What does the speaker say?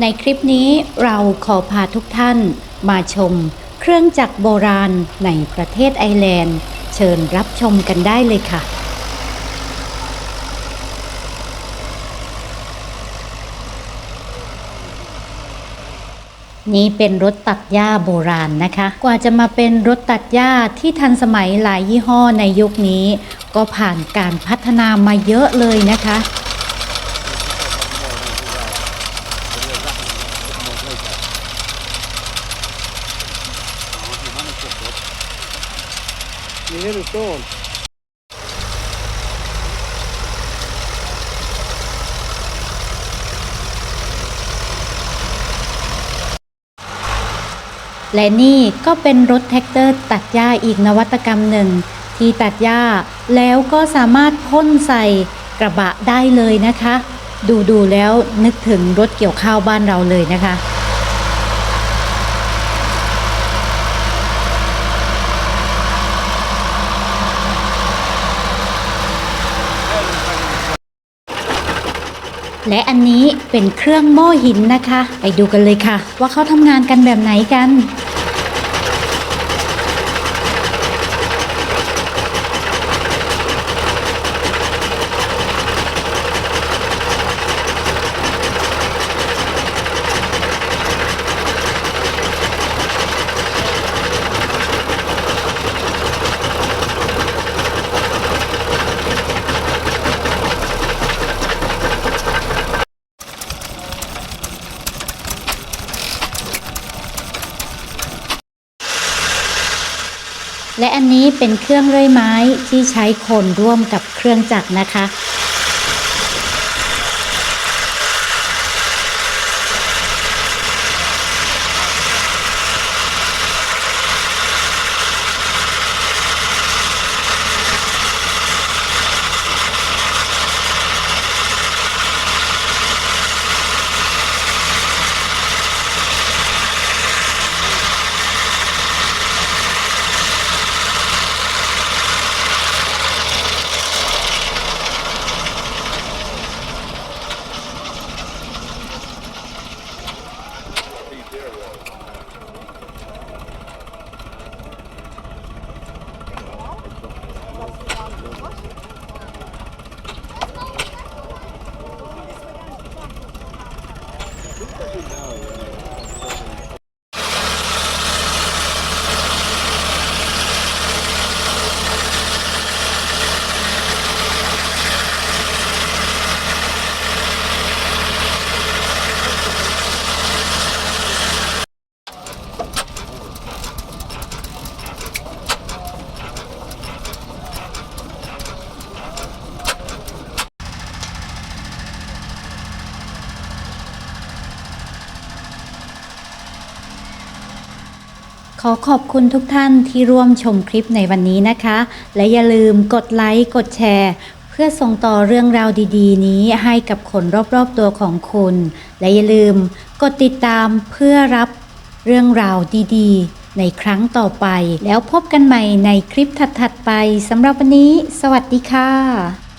ในคลิปนี้เราขอพาทุกท่านมาชมเครื่องจักรโบราณในประเทศไอร์แลนด์ เชิญรับชมกันได้เลยค่ะ นี่เป็นรถตัดหญ้าโบราณนะคะ กว่าจะมาเป็นรถตัดหญ้าที่ทันสมัยหลายยี่ห้อในยุคนี้ ก็ผ่านการพัฒนามาเยอะเลยนะคะ Ni härifrån. และนี่ก็เป็นรถแท็กเตอร์ตัดหญ้าอีกนวัตกรรมหนึ่ง ที่ตัดหญ้าแล้วก็สามารถพ่นใส่กระบะได้เลยนะคะ ดูดูๆแล้วนึกถึงรถเกี่ยวข้าวบ้านเราเลยนะคะ และอันนี้เป็นเครื่องโม่หินนะคะ ไปดูกันเลยค่ะ ว่าเขาทำงานกันแบบไหนกัน และอันนี้เป็นเครื่องเลื่อยไม้ที่ใช้คนร่วมกับเครื่องจักรนะคะ Oh, yeah. ขอขอบคุณทุกท่านที่ร่วมชมคลิปในวันนี้นะคะ และอย่าลืมกดไลค์กดแชร์ เพื่อส่งต่อเรื่องราวดีๆ นี้ให้กับคนรอบๆตัวของคุณ และอย่าลืมกดติดตามเพื่อรับเรื่องราวดีๆ ในครั้งต่อไป แล้วพบกันใหม่ในคลิปถัดๆไปสำหรับวันนี้ สวัสดีค่ะ